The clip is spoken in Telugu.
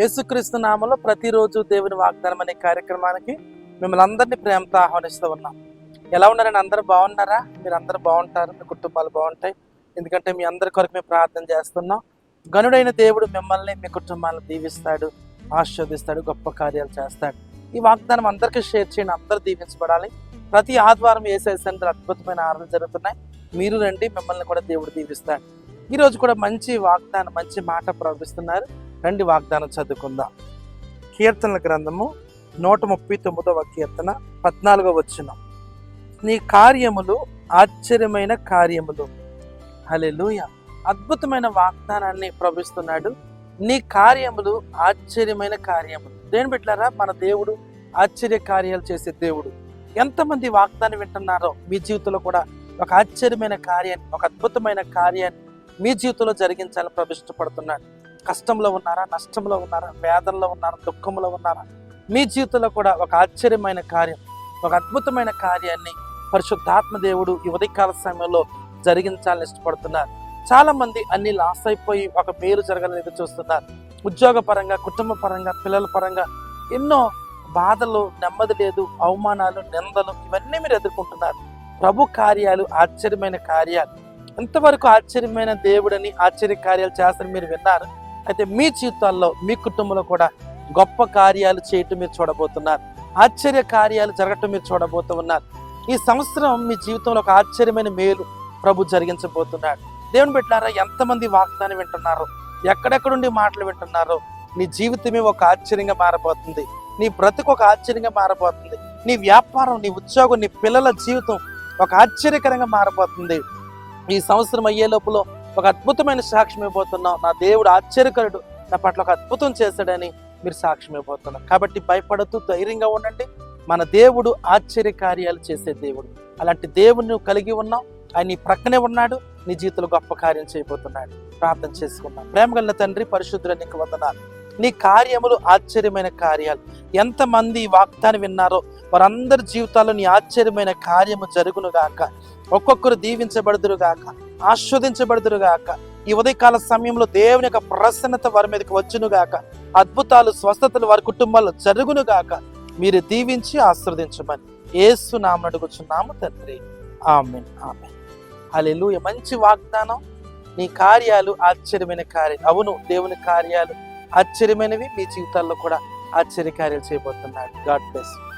యేసుక్రీస్తు నామంలో ప్రతిరోజు దేవుని వాగ్దానం అనే కార్యక్రమానికి మిమ్మల్ని అందరినీ ప్రేమతో ఆహ్వానిస్తూ ఉన్నాం. ఎలా ఉన్నారని అందరూ బాగున్నారా? మీరు అందరూ బాగుంటారు. మీ కుటుంబాలు బాగుంటాయి. ఎందుకంటే మీ అందరి కొరకు మేము ప్రార్థన చేస్తున్నాం. గనుడైన దేవుడు మిమ్మల్ని మీ కుటుంబాలను దీవిస్తాడు ఆశీర్వదిస్తాడు గొప్ప కార్యాలు చేస్తాడు. ఈ వాగ్దానం అందరికీ షేర్ చేయండి. అందరూ దీవించబడాలి. ప్రతి ఆదివారం ఏసఐ సెంటర్ అద్భుతమైన ఆరాధన జరుగుతున్నాయి. మీరు రండి. మిమ్మల్ని కూడా దేవుడు దీవిస్తాడు. ఈరోజు కూడా మంచి వాగ్దానం మంచి మాట ప్రవహిస్తున్నారు. రండి వాగ్దానం చదువుకుందాం. కీర్తనల గ్రంథము నూట ముప్పై తొమ్మిదవ కీర్తన పద్నాలుగవ వచ్చిన నీ కార్యములు ఆశ్చర్యమైన కార్యములు. హలెలుయ అద్భుతమైన వాగ్దానాన్ని ప్రవహిస్తున్నాడు. నీ కార్యములు ఆశ్చర్యమైన కార్యములు. దేని పెట్టారా మన దేవుడు ఆశ్చర్య కార్యాలు చేసే దేవుడు. ఎంతమంది వాగ్దానం వింటున్నారో మీ జీవితంలో కూడా ఒక ఆశ్చర్యమైన కార్యాన్ని ఒక అద్భుతమైన కార్యాన్ని మీ జీవితంలో జరిగించాలని ప్రవిష్టపడుతున్నాడు కష్టంలో ఉన్నారా నష్టంలో ఉన్నారా వేదనలో ఉన్నారా దుఃఖంలో ఉన్నారా? మీ జీవితంలో కూడా ఒక ఆశ్చర్యమైన కార్యం ఒక అద్భుతమైన కార్యాన్ని పరిశుద్ధాత్మ దేవుడు ఈ ఉదయకాల సమయంలో జరిగించాలని ఇష్టపడుతున్నారు. చాలా మంది అన్ని లాస్ అయిపోయి ఒక మేలు జరగాలని ఎదురు చూస్తున్నారు. ఉద్యోగ పరంగా కుటుంబ పరంగా పిల్లల పరంగా ఎన్నో బాధలు నెమ్మది లేదు అవమానాలు నిందలు ఇవన్నీ మీరు ఎదుర్కొంటున్నారు. ప్రభు కార్యాలు ఆశ్చర్యమైన కార్యాలు. ఎంతవరకు ఆశ్చర్యమైన దేవుడని ఆశ్చర్య కార్యాలు చేస్తారని మీరు విన్నారు. అయితే మీ జీవితాల్లో మీ కుటుంబంలో కూడా గొప్ప కార్యాలు చేయటం మీరు చూడబోతున్నారు. ఆశ్చర్య కార్యాలు జరగటం మీరు చూడబోతూ ఉన్నారు. ఈ సంవత్సరం మీ జీవితంలో ఒక ఆశ్చర్యమైన మేలు ప్రభు జరిగించబోతున్నాడు దేవుని పెట్టారా ఎంతమంది వాగ్దానం వింటున్నారు? ఎక్కడెక్కడుండి మాటలు వింటున్నారో? నీ జీవితమే ఒక ఆశ్చర్యంగా మారబోతుంది. నీ బ్రతుకు ఒక ఆశ్చర్యంగా మారబోతుంది. నీ వ్యాపారం నీ ఉద్యోగం నీ పిల్లల జీవితం ఒక ఆశ్చర్యకరంగా మారబోతుంది. ఈ సంవత్సరం అయ్యే లోపల ఒక అద్భుతమైన సాక్ష్యం ఇవ్వబోతున్నాం నా దేవుడు ఆశ్చర్యకరుడు. నా పట్ల ఒక అద్భుతం చేశాడని మీరు సాక్ష్యం ఇవ్వబోతున్నారు. కాబట్టి భయపడుతూ ధైర్యంగా ఉండండి. మన దేవుడు ఆశ్చర్య కార్యాలు చేసే దేవుడు. అలాంటి దేవుడిని కలిగి ఉన్నావు. ఆయన నీ ప్రక్కనే ఉన్నాడు. నీ జీవితంలో గొప్ప కార్యం చేయబోతున్నాడు. ప్రార్థన చేసుకున్నాం ప్రేమ కలిగిన తండ్రి పరిశుద్ధుల నీకు వందనాలు. నీ కార్యములు ఆశ్చర్యమైన కార్యాలు. ఎంతమంది ఈ విన్నారో వారందరి జీవితాల్లో నీ ఆశ్చర్యమైన కార్యము జరుగును గాక. ఒక్కొక్కరు దీవించబడుదురు గాక. ఆస్వాదించబడుదురు గాక ఈ ఉదయకాల సమయంలో దేవుని యొక్క ప్రసన్నత వారి మీదకి వచ్చును గాక అద్భుతాలు స్వస్థతలు వారి కుటుంబాల్లో జరుగును గాక మీరు దీవించి ఆస్వాదించమని ఏసు నామం అడుగుచున్నాము తండ్రి. Amen amen. అలెలు మంచి వాగ్దానం. నీ కార్యాలు ఆశ్చర్యమైన కార్యం అవును దేవుని కార్యాలు ఆశ్చర్యమైనవి. మీ జీవితాల్లో కూడా ఆశ్చర్య కార్యాలు చేయబోతున్నాడు. God bless